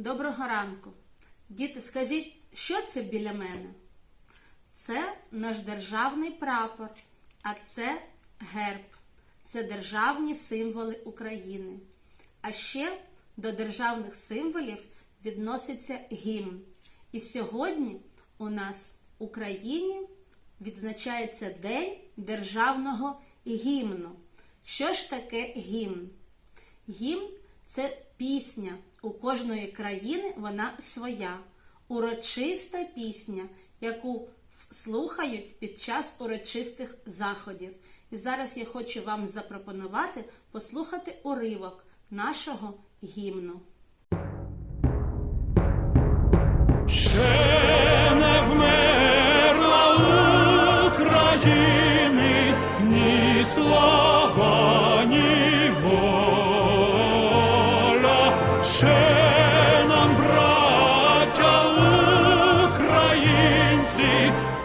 Доброго ранку. Діти, скажіть, що це біля мене? Це наш державний прапор, а це герб. Це державні символи України. А ще до державних символів відноситься гімн. І сьогодні у нас в Україні відзначається День державного гімну. Що ж таке гімн? Гімн це пісня. У кожної країни вона своя, урочиста пісня, яку слухають під час урочистих заходів. І зараз я хочу вам запропонувати послухати уривок нашого гімну. Ще не вмерла України ні слава,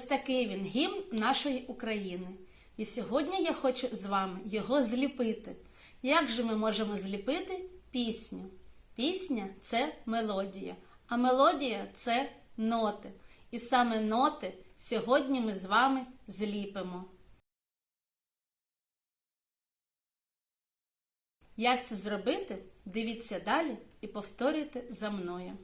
Ось такий він гімн нашої України. І сьогодні я хочу з вами його зліпити. Як же ми можемо зліпити пісню? Пісня це мелодія, а мелодія це ноти. І саме ноти сьогодні ми з вами зліпимо. Як це зробити? Дивіться далі і повторюйте за мною.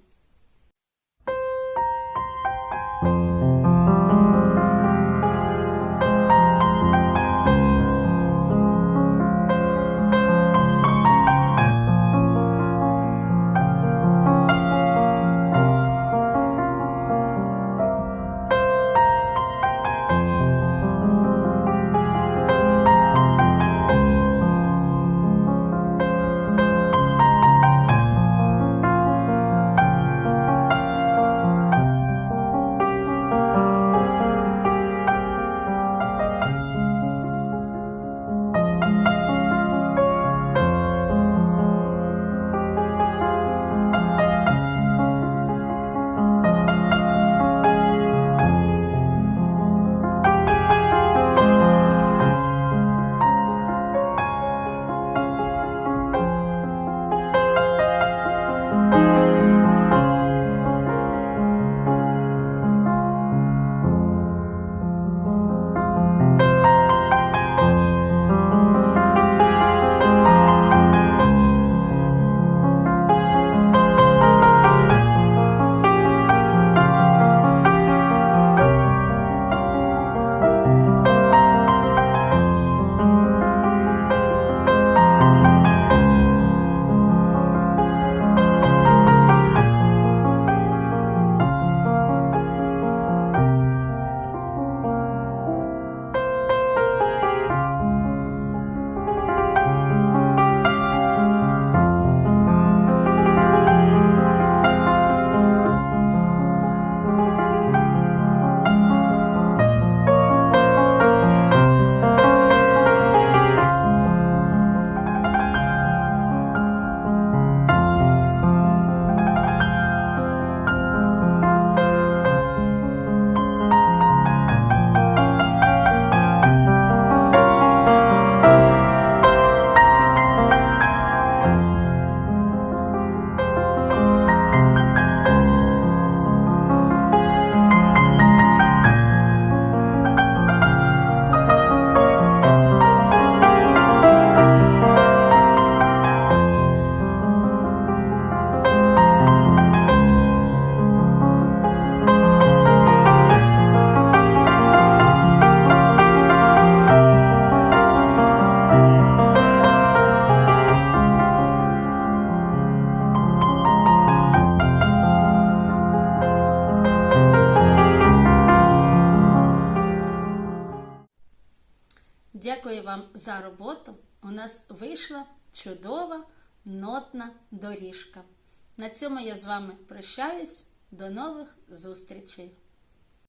Вам за роботу. У нас вийшла чудова нотна доріжка. На цьому я з вами прощаюсь. До нових зустрічей!